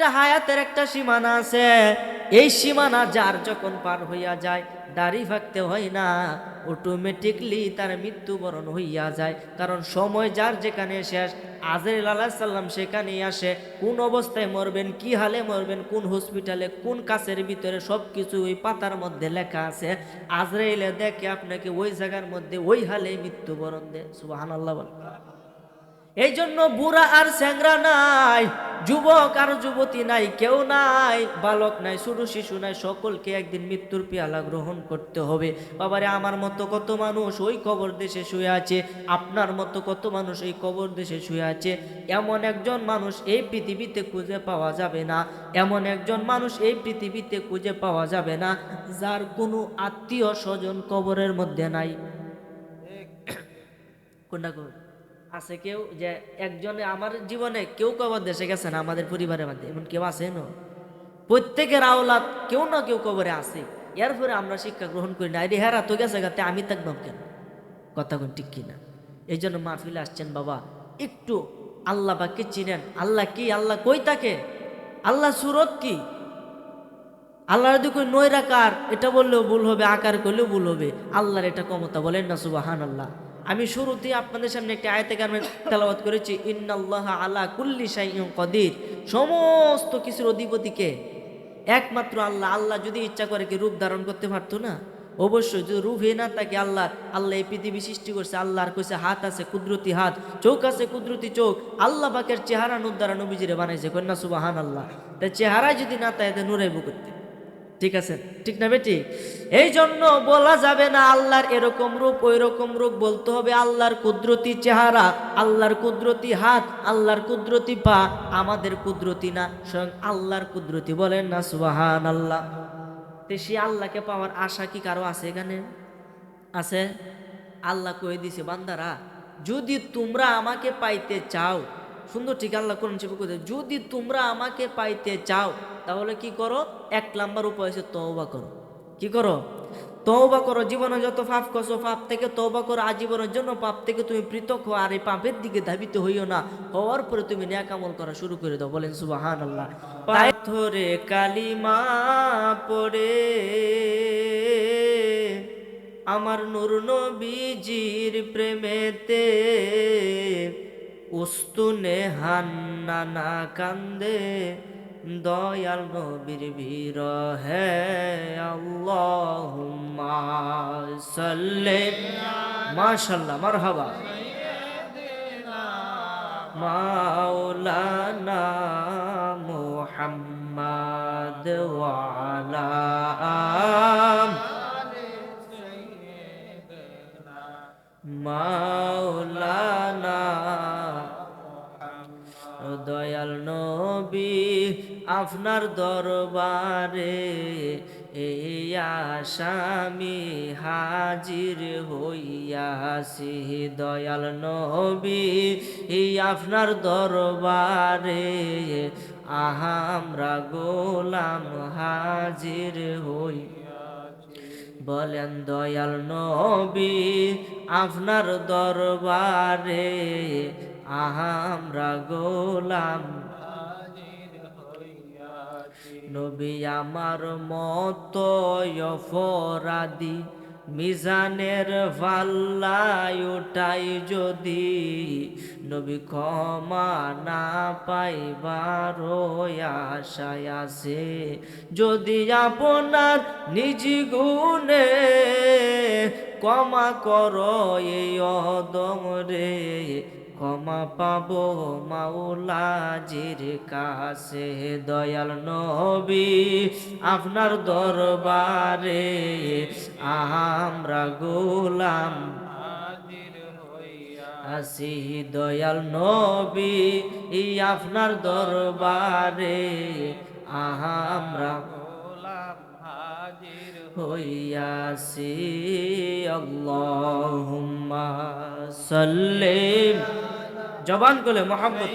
একটা হায়াতের একটা সীমানা আছে। এই সীমানা যার যখন পার হইয়া যায়, দাড়ি ফাঁকতে হয় না অটোমেটিকলি তার মৃত্যুবরণ হইয়া যায়। কারণ সময় যার যেখানে শেষ আজরাইল আলাহ সাল্লাম সেখানেই আসে। কোন অবস্থায় মরবেন, কি হালে মরবেন, কোন হসপিটালে কোন কাছের ভিতরে সব কিছু ওই পাতার মধ্যে লেখা আছে। আজরাইলে দেখে আপনাকে ওই জায়গার মধ্যে ওই হালে মৃত্যুবরণ দেয়। সুবাহান আল্লাহ বলে। এই জন্য বুড়া আর স্যাংরা নাই যুবক আর যুবতী নাই কেউ নাই বালক নাই ছোট শিশু নাই সকলকে একদিন মৃত্যুর পেয়ালা গ্রহণ করতে হবে। বাবারে আমার মতো কত মানুষ ওই কবর দেশে শুয়ে আছে আপনার মতো কত মানুষ এই কবর দেশে শুয়ে আছে? এমন একজন মানুষ এই পৃথিবীতে খুঁজে পাওয়া যাবে না। এমন একজন মানুষ এই পৃথিবীতে খুঁজে পাওয়া যাবে না যার কোনো আত্মীয় স্বজন কবরের মধ্যে নাই। কোনটা কবর? আছে কেউ যে একজনে আমার জীবনে কেউ কবর দেশে গেছে না, আমাদের পরিবারের মধ্যে, এমন কেউ আছে না? প্রত্যেকের আওলাদ কেউ না কেউ কবরে আছে। এরপরে আমরা শিক্ষা গ্রহণ করি না, আরে হেরা, তো গেছে গাতে আমি থাকবাম কেন? কথা ঠিক কিনা? এই জন্য মাহফিলে আসছেন বাবা, একটু আল্লাহ বাকে চিনেন। আল্লাহ কি? আল্লাহ কই থাকে? আল্লাহ সুরত কি? আল্লাহ যদি কই নৈরাকার, এটা বললেও ভুল হবে, আকার করলেও ভুল হবে। আল্লাহর এটা ক্ষমতা বলেন না সুবাহান আল্লাহ আমি শুরুতেই আপনাদের সামনে একটি আয়তে গান তেলাওয়াত করেছি, ইন্নাল্লাহ আলা কুল্লি শাইইন কদির। সমস্ত কিছুর অধিপতিকে, একমাত্র আল্লাহ আল্লাহ যদি ইচ্ছা করে কি রূপ ধারণ করতে পারতো না? অবশ্যই যদি রূপে না থাকে, আল্লাহ আল্লাহ এই পৃথিবী সৃষ্টি করছে, আল্লাহর কইছে, হাত আছে কুদরতি হাত, চোখ আছে কুদরতি চোখ। আল্লাহ পাকের চেহারা নুদ্দারা নবীজিরে বানাইছে, কন্যা সুবাহান আল্লাহ তাই চেহারায় যদি না তাই নুরাইব করতে ঠিক আছে? ঠিক না বেটি? এই জন্য বলা যাবে না আল্লাহর এরকম রূপ ওই রকম রূপ বলতে হবে আল্লাহর কুদরতি চেহারা, আল্লাহর কুদরতি হাত, আল্লাহর কুদরতি পা, আমাদের কুদরতি না, স্বয়ং আল্লাহর কুদরতি বলেন না সুবাহান আল্লাহ তো সে আল্লাহকে পাওয়ার আশা কি কারও আছে এখানে? আছে? আল্লাহ কয়ে দিছে, বান্দারা, যদি তোমরা আমাকে পাইতে চাও সুন্দর ঠিক আল্লাহ কোরআন শিব যদি তোমরা আমাকে পাইতে চাও, তাহলে কি করো? এক নাম্বার উপায় হচ্ছে তওবা করো। কি করো? তওবা করো, জীবনে যত পাপ করছ, পাপ থেকে তওবা করো, আজীবনের জন্য পাপ থেকে তুমি পৃথক হও, আর এই পাপের দিকে ধাবিত হইও না। হওয়ার পরে তুমি ন্যাকামল করা শুরু করে দাও, বলেন সুবাহান আল্লাহ পাথরে কালিমা পড়ে আমার নূর নবীজির প্রেমেতে উস্তুনে হান্না না কান্দে, দয়াল নবীর বীর হে আল্লাহুম্মা সাল্লি। মাশাআল্লাহ মারহাবা। মাওলানা মুহাম্মদ ওয়া আলা মাওলানা আপনার দরবারে এই আসামি হাজির হইয়াছি। দয়াল নবী, এই আপনার দরবারে আহা আমরা গোলাম হাজির হই বলেন, দয়াল নবী, আপনার দরবারে আহা আমরা গোলাম নবী আমার মত অপরাধী, মিজানের ভাল্লায় ওটাই যদি, নবী ক্ষমা না পাইবার আশায় আছে। যদি আপনার নিজ গুণে ক্ষমা কর এই অদম রে ক্ষমা পাব মাওলাজির কাছে, দয়াল নবী আপনার দরবারে। আমরা গোলাম আসি দয়াল নবী আপনার দরবারে। আমরা হইয়াছি আল্লাহুম্মা সাল্লিম। জবান করলে মোহাম্মদ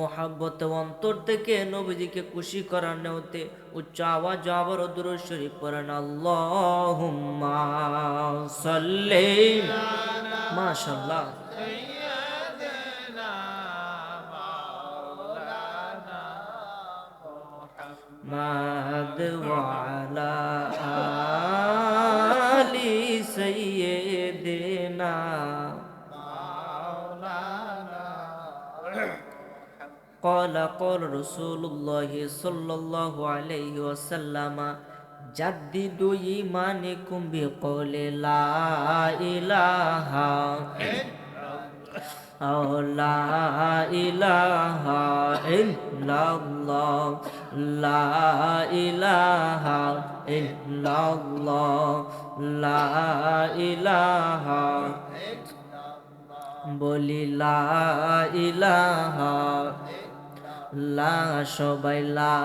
মহাব্বত অন্তর থেকে নবীজিকে খুশি করার নেওতে উচ্চ আওয়াজ আবার দূর শরীফ করেন আল্লাহ সাল্লে। شاء الله محمد وعلى آل سيدنا. قال قال رسول الله صلى الله عليه وسلم جددوا إيمانكم بقول لا إله أو لا إله إلا الله لا إله إلا الله لا إله বলি লা ইলাহা লা সবাই লা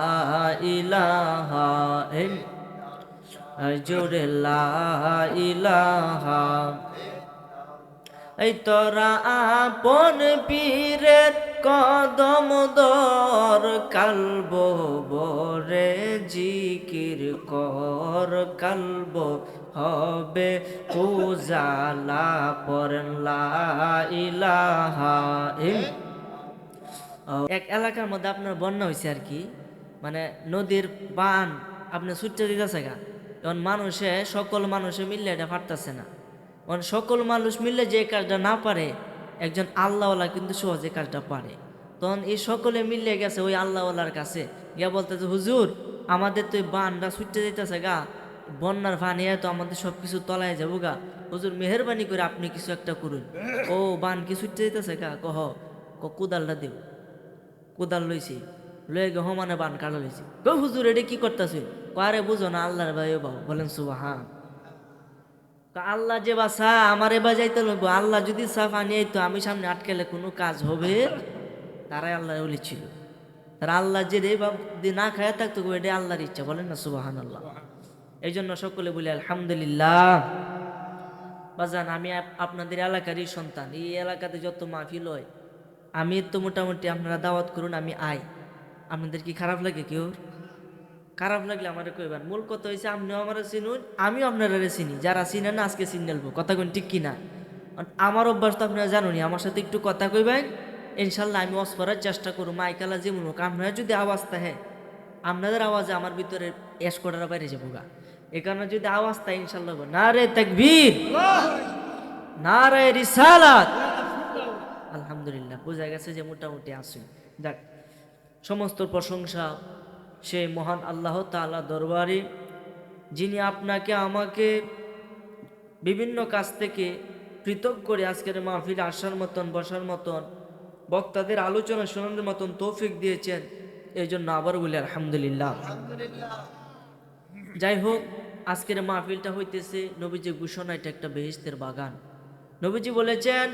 ইলাহা ইল- জোরে ইলাহা এই তোরা আপন পীরের কদম দর, কালব বরে জিকির কর, কালব হবে পূজালা পরেন লা ইলাহা ইল। এক এলাকার মধ্যে আপনার বন্যা হয়েছে আর কি মানে নদীর বান, আপনি ছুটতে দিতেছে গা। এখন মানুষে, সকল মানুষে মিললে এটা পারতেছে না। এখন সকল মানুষ মিললে যে কাজটা না পারে, একজন আল্লাহওয়ালা কিন্তু সহজে কাজটা পারে। তখন এই সকলে মিললে গেছে ওই আল্লাহওয়ালার কাছে। গিয়া বলতেছে, হুজুর, আমাদের তো বানটা ছুটতে দিতেছে গা। বন্যার পানি তো আমাদের সব কিছু তলায় যাব গা। হুজুর, মেহরবানি করে আপনি কিছু একটা করুন। ও, বান কি ছুটতে দিতেছে গা? কহ, ক, কোদালটা দেব কোদাল লইছি। লয়ে গে হমানে বান কাটা লইছি। গো হুজুর, এটা কি করতেছি? কারে বুঝো না আল্লাহর ভাই বাবু? বলেন সুবাহান। আল্লাহ যে বাসা, আমারে বাজাইতে লইব। আল্লাহ যদি সাফ আনি তো আমি সামনে আটকেলে কোনো কাজ হবে? তারাই আল্লাহ বলেছিল তারা আল্লাহ যে রে দিয়ে না খায় থাকতো এটা আল্লাহর ইচ্ছা। বলেন না সুবাহান আল্লাহ এই জন্য সকলে বলি, আলহামদুলিল্লাহ। বাজান, আমি আপ- আপনাদের এলাকারই সন্তান। এই এলাকাতে যত মাহফিল হয়, আমি তো মোটামুটি আপনারা দাওয়াত করুন, আমি আই আপনাদের কি খারাপ লাগে কেউ? খারাপ লাগলে আমার কইবার? মূল কথা হয়েছে আপনিও আমার চিনুন, আমিও আপনারা চিনি। যারা চিনেন না, আজকে চিন নেলবো কথা কোন ঠিক কিনা? আমার অভ্যাস তো আপনারা জানুনি আমার সাথে একটু কথা কইবেন, ইনশাল্লাহ আমি ওয়াজ করার চেষ্টা করব। মাইকালা যেমন হোক আপনারা যদি আওয়াজ থাকে আপনাদের আওয়াজে আমার ভিতরে এস করার বাইরে যাব গা। এ কারণে যদি আওয়াজ থাকে ইনশাল্লাহ না রে তাকবীর না রে রিসালাত। আলহামদুলিল্লাহ, বোঝা গেছে যে মোটামুটি আসুন দেখ সমস্ত প্রশংসা সেই মহান আল্লাহ তাআলা দরবারে যিনি আপনাকে আমাকে বিভিন্ন কাজ থেকে পৃথক করে আজকের মাহফিলে আসার মতন বসার মতন বক্তাদের আলোচনা শোনানোর মতন তৌফিক দিয়েছেন এই জন্য আবার বলি আলহামদুলিল্লাহ। যাই হোক আজকের মাহফিলটা হইতেছে নবীজি ঘোষণা এটা একটা বেহেস্তের বাগান। নবীজি বলেছেন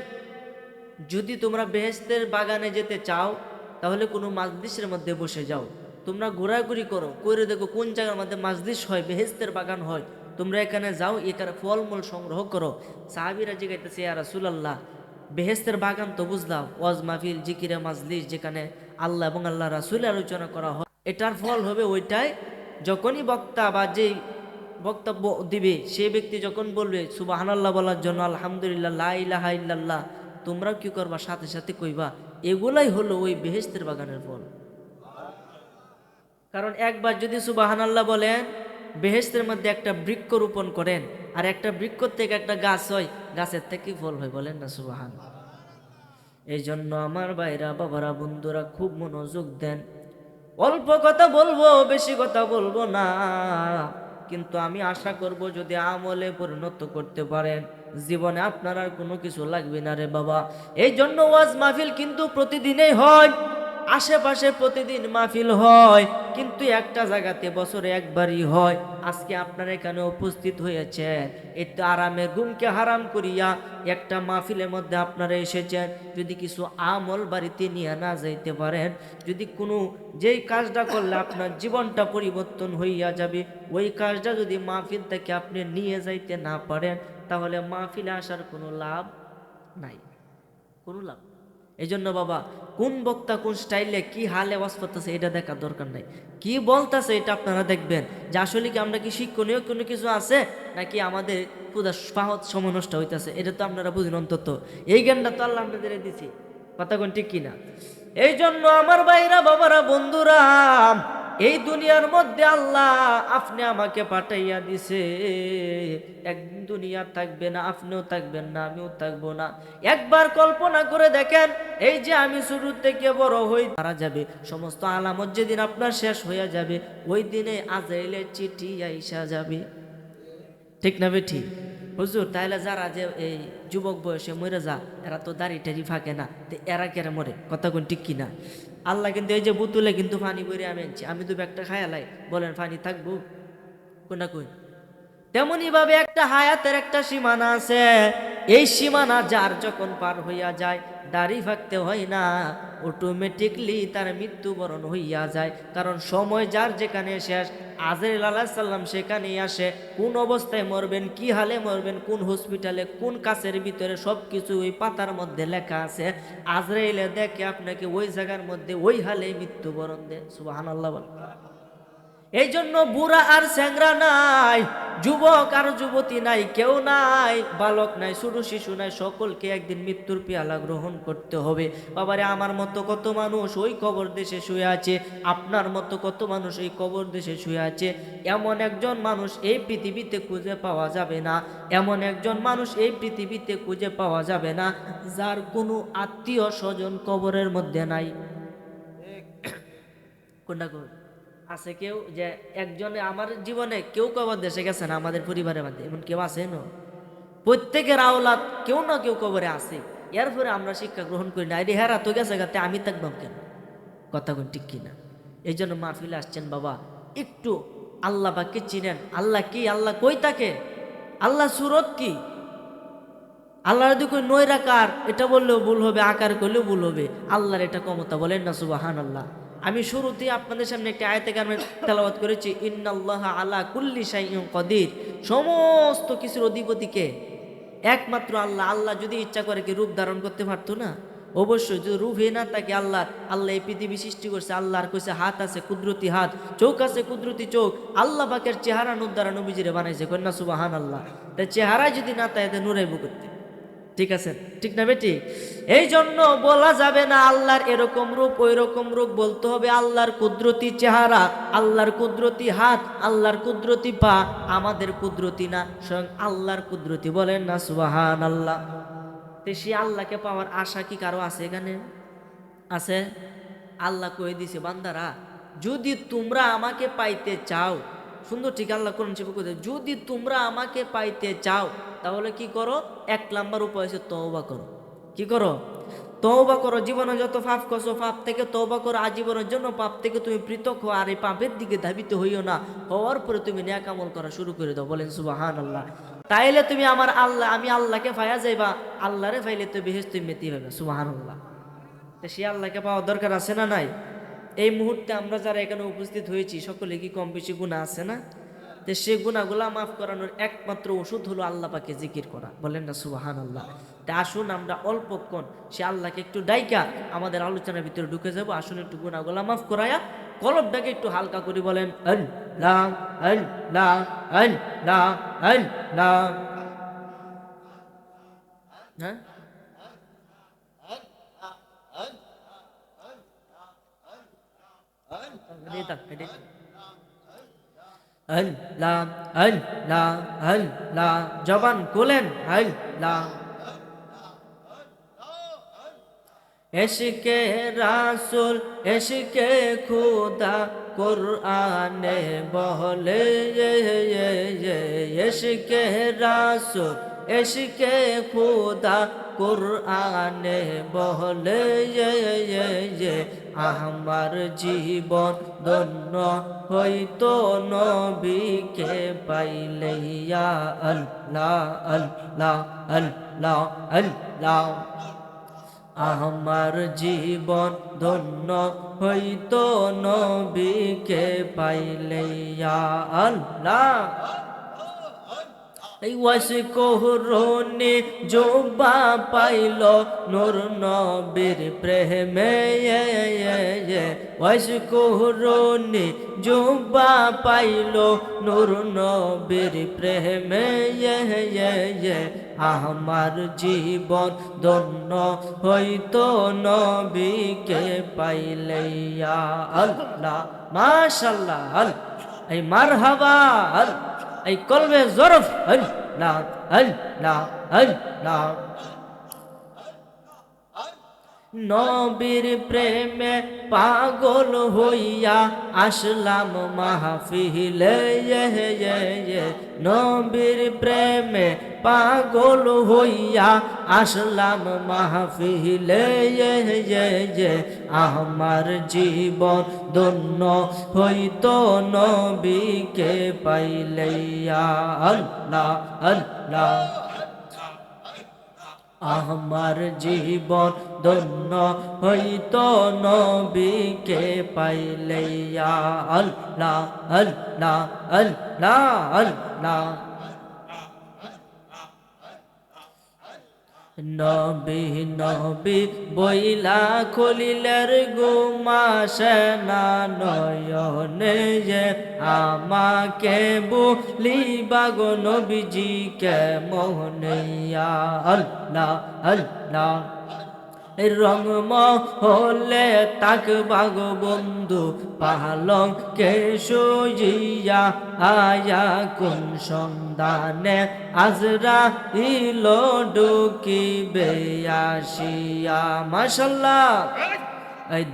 যদি তোমরা বেহেস্তের বাগানে যেতে চাও তাহলে কোনো মাজলিসের মধ্যে বসে যাও। তোমরা ঘোরাঘুরি করো করে দেখো কোন জায়গার মধ্যে মাজলিস হয় বেহেস্তের বাগান হয়। তোমরা এখানে যাও, এখানে ফলমূল সংগ্রহ করো। সাহাবিরা জিগাইতেছে, ইয়া রাসূলুল্লাহ বেহেস্তের বাগান তো বুঝলাম, ওয়াজ মাহফিল, জিকিরে মাজলিস, যেখানে আল্লাহ এবং আল্লাহ রাসূল আলোচনা করা হয়। এটার ফল হবে ওইটাই, যখনই বক্তা বা যেই বক্তব্য দিবে, সে ব্যক্তি যখন বলবে, সুবাহানাল্লাহ বলার জন্য, আলহামদুলিল্লাহ, লা ইলাহা ইল্লাল্লাহ তোমরাও কি করবা? সাথে সাথে কইবা, এগুলাই হলো ওই বেহেস্তের বাগানের ফল। কারণ একবার যদি সুবাহানাল্লাহ বলেন বেহেস্তের মধ্যে একটা বৃক্ষ রোপণ করেন, আর একটা বৃক্ষ থেকে একটা গাছ হয়, গাছের থেকে ফল হয় বলেন না সুবাহান এই জন্য আমার ভাইরা, বাবারা, বন্ধুরা খুব মনোযোগ দেন। অল্প কথা বলব, বেশি কথা বলব না। কিন্তু আমি আশা করব যদি আমলে পরিণত করতে পারেন, জীবনে আপনার আর কোনো কিছু লাগবে না রে বাবা। এই জন্য ওয়াজ মাহফিল কিন্তু প্রতিদিনেই হয়। আশেপাশে প্রতিদিন মাহফিল হয়, কিন্তু একটা জায়গাতে বছরে একবারই হয়। আজকে আপনারা এখানে উপস্থিত হয়েছেন, একটু আরামে ঘুমকে হারাম করিয়া একটা মাহফিলের মধ্যে আপনারা এসেছেন। যদি কিছু আমল বাড়িতে নিয়ে না যাইতে পারেন, যদি কোনো যেই কাজটা করলে আপনার জীবনটা পরিবর্তন হইয়া যাবে, ওই কাজটা যদি মাহফিল থেকে আপনি নিয়ে যাইতে না পারেন, তাহলে মাহফিলে আসার কোনো লাভ নাই। কোনো লাভ এই জন্য বাবা, কোন বক্তা কোন স্টাইলে কি হালে ওয়াজ করতেছে এটা দেখার দরকার নাই। কি বলতেছে এটা আপনারা দেখবেন যে আসলে কি আমরা কি শিক্ষণীয় কোনো কিছু আছে নাকি আমাদের ক্ষুদা পাহত সময় নষ্ট হইতেছে, এটা তো আপনারা বুঝেন অন্তত। এই জ্ঞানটা তো আল্লাহ আপনাদের দিছি কথা কোন ঠিক কিনা? এই জন্য আমার ভাইরা, বাবারা, বন্ধুরা এই দুনিয়ার মধ্যে আল্লাহ আপনি আমাকে পাঠাইয়া দিছে। একদিন দুনিয়া থাকবে না, আপনিও থাকবেন না, আমিও থাকব না। একবার কল্পনা করে দেখেন, এই যে আমি শুরু থেকে বড় হই, মারা যাবে। সমস্ত আলামত যেদিন আপনার শেষ হইয়া যাবে, ওই দিনে আজাইলের চিঠি আইসা যাবে। ঠিক না বেঠি? হুজুর তাহলে যারা যে এই যুবক বয়সে মরে যা, এরা তো দাড়ি টাড়ি ফাঁকে না এরা কেরা মরে? কথা কোন ঠিক কিনা? আল্লাহ কিন্তু এই যে বুতুলে কিন্তু পানি বইরে আমি আনছি আমি তো একটা খায়ালাই বলেন, পানি থাকব? কোনা কই? তেমনি ভাবে একটা হায়াতের একটা সীমানা আছে। এই সীমানা যার যখন পার হইয়া যায়, দাড়ি ফাঁকতে হয় না অটোমেটিকলি তার মৃত্যুবরণ হইয়া যায়। কারণ সময় যার যেখানে শেষ আলাহ সাল্লাম সেখানেই আসে। কোন অবস্থায় মরবেন, কি হালে মরবেন, কোন হসপিটালে কোন কাছের ভিতরে সব কিছু ওই পাতার মধ্যে লেখা আছে। আজরাইলে দেখে আপনাকে ওই জায়গার মধ্যে ওই হালে মৃত্যুবরণ দেয়। সুবাহ আল্লাহ এই জন্য বুড়া আর স্যাংরা নাই যুবক আর যুবতী নাই কেউ নাই বালক নাই শুধু শিশু নাই সকলকে একদিন মৃত্যুর পেয়ালা গ্রহণ করতে হবে। বাবারে আমার মতো কত মানুষ ওই কবর দেশে শুয়ে আছে আপনার মতো কত মানুষ এই কবর দেশে শুয়ে আছে? এমন একজন মানুষ এই পৃথিবীতে খুঁজে পাওয়া যাবে না। এমন একজন মানুষ এই পৃথিবীতে খুঁজে পাওয়া যাবে না যার কোনো আত্মীয় স্বজন কবরের মধ্যে নাই। কোনটা? আছে কেউ যে একজনে আমার জীবনে কেউ কবর দেশে গেছে না, আমাদের পরিবারের মধ্যে, এমন কেউ আছে না? প্রত্যেকের আওলাদ কেউ না কেউ কবরে আছে। এরপরে আমরা শিক্ষা গ্রহণ করি না, আরে হেরা তো গেছে গাতে আমি থাকবাম কেন? কথা কোন ঠিক কিনা? এই জন্য মাহফিলে আসছেন বাবা, একটু আল্লাহ বাকে চিনেন। আল্লাহ কি? আল্লাহ কই তাকে? আল্লাহ সুরত কি? আল্লাহ যদি কই নৈরাকার, এটা বললেও ভুল হবে, আকার করলেও ভুল হবে। আল্লাহর এটা ক্ষমতা বলেন না সুবাহান আল্লাহ আমি শুরুতে আপনাদের সামনে একটি আয়তে গান তেলাবাদ করেছি, ইন্নাল্লাহ আলা কুল্লি শাইউন কদির। সমস্ত কিছুর অধিপতিকে, একমাত্র আল্লাহ আল্লাহ যদি ইচ্ছা করে কি রূপ ধারণ করতে পারতো না? অবশ্যই যদি রূপ না, তাকে আল্লাহ আল্লাহ এই পৃথিবী সৃষ্টি করছে। আল্লাহর কইছে, হাত আছে কুদরতি হাত, চোখ আছে কুদরতি চোখ। আল্লাহ পাকের চেহারা নুদ্দারা নবীজিরে বানাইছে, কন্যা সুবাহান আল্লাহ তা চেহারায় যদি না তাই নুরাইব করতে? ঠিক আছে? ঠিক না বেটি? এই জন্য বলা যাবে না আল্লাহর এরকম রূপ ওই রকম রূপ বলতে হবে আল্লাহর কুদরতি চেহারা, আল্লাহর কুদরতি হাত, আল্লাহর কুদরতি পা, আমাদের কুদরতি না, স্বয়ং আল্লাহর কুদরতি বলেন না সুবাহান আল্লাহ তো সে আল্লাহকে পাওয়ার আশা কি কারও আছে এখানে? আছে? আল্লাহ কয়ে দিছে, বান্দারা, যদি তোমরা আমাকে পাইতে চাও সুন্দর ঠিক আল্লাহ কোরআন শিল্প করে যদি তোমরা আমাকে পাইতে চাও, তাহলে কি করো? এক নাম্বার উপায় হচ্ছে তওবা করো। কি করো? তওবা করো জীবনে যত পাপ করছ, পাপ থেকে তওবা করো, আজীবনের জন্য পাপ থেকে তুমি পৃথক হও, আর এই পাপের দিকে ধাবিত হইও না। হওয়ার পরে তুমি ন্যাক আমল করা শুরু করে দাও, বলেন সুবাহান আল্লাহ তাইলে তুমি আমার আল্লাহ, আমি আল্লাহকে ফায়া যাইবা, আল্লাহরে ফাইলে তো বেহেস তুমি মেতি হবে সুবাহান আল্লাহ সে আল্লাহকে পাওয়ার দরকার আছে না নাই? এই মুহূর্তে আমরা যারা এখানে উপস্থিত হয়েছি, সকলে কি কম বেশি গুণা আছে না? তো সে গুণাগুলা মাফ করানোর একমাত্র ওষুধ হলো আল্লাহ পাকে জিকির করা। বলেন না সুবাহান আল্লাহ তা আসুন আমরা অল্পক্ষণ সে আল্লাহকে একটু ডাইকা আমাদের আলোচনার ভিতরে ঢুকে যাব। আসুন একটু গুণাগুলা মাফ করায়া কলবটাকে একটু হালকা করে বলেন আল্লাহ আল্লাহ হ্যাঁ? Đi tập phải đi. আল্লাহ আল্লাহ আল্লাহ জবান কোলেন আল্লাহ এসকে রাসুল এসকে খুদা কোরআনে বলে এসকে রাসুল এসকে খুদা কোরআনে বলে আমার জীবন ধন্য হইতো নবীকে পাইলে আল্লাহ আল্লাহ আল্লাহ আল্লাহ। আমার জীবন ধন্য হইতো নবীকে পাইলে আল্লাহ। কোহরনে জোবা পাইল নূর নবীর প্রেমে ওয়াসে কোহরনে জোবা পাইল নূর নবীর প্রেমে আমার জীবন ধন্য হইতো নবীকে পাইলেয়া আল্লাহ, মাশাল্লাহ আল এই মারহাবা আল এই কলবে জরফ আল্লাহ আল্লাহ আল্লাহ নবীর প্রেমে পাগল হইয়া আসলাম মাহফিলে নবীর প্রেমে পাগল হইয়া আসলাম মাহফিলে আমার জীবন দন্য হইতো নবীকে পাইলেয়া আল্লাহ আল্লাহ। আমার জীবন ধন্য হইত নবীকে পাইলেয়া আল্লাহ আল্লাহ আল্লাহ আল্লাহ। নবী নবী, বইলা খুলিলের গুমাসে না নয়নে যে আমাকে বলিবা গো নবীজিকে মোহনিয়া আল্লাহ আল্লাহ। রং মহলে তাক বাগ বন্ধু, পালং কে সুজিয়া আয়া কোন সন্ধানে আজরা ইলো ডুকি বেয়াশিয়া মাশাল্লাহ। এই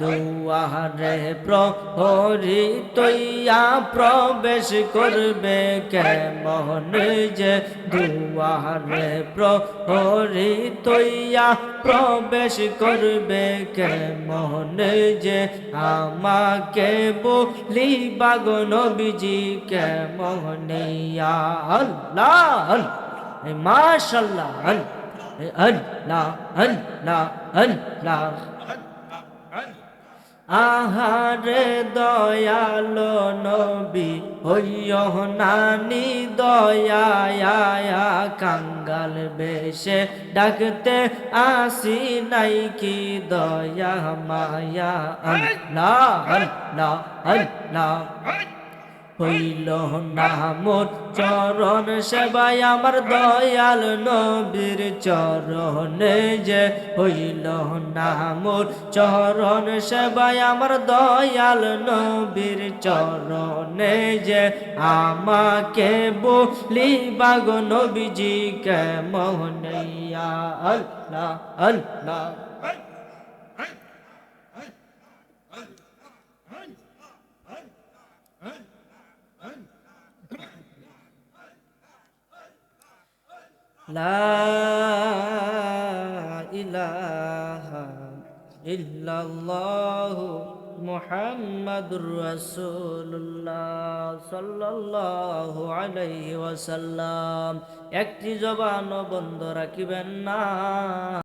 দুয়ারে প্রহরি তৈয়া প্রবেশ করবে কেমন যে দুয়ারে প্রহরি তৈয়া প্রবেশ করবে কেমন যে আমাকে বলি বাগ নবীজি কেমনিয়া আল্লাহ মাশাল্লাহ আল্লাহ আল্লাহ আল্লাহ আল্লাহ। আহারে দয়ালো নবী, হইয় নানি দয়া কাঙ্গাল বেশে ডাকতে আসি নাই কি দয়া মায়া। আল্লাহ আল্লাহ আল্লাহ। হইল না মোর চরণ সেবাই আমার দয়াল নবীর চরণে যে হইল না মোর চরণ সেবাই আমার দয়াল নবীর চরণে যে আমাকে বলি বাগ নবীজি কে মোহনিয়া আল্লাহ আল্লাহ। ইল্লাল্লাহু মুহাম্মাদুর রাসূলুল্লাহ সাল্লাল্লাহু আলাইহি ওয়াসাল্লাম। একটি জবান বন্ধ রাখিবেন না।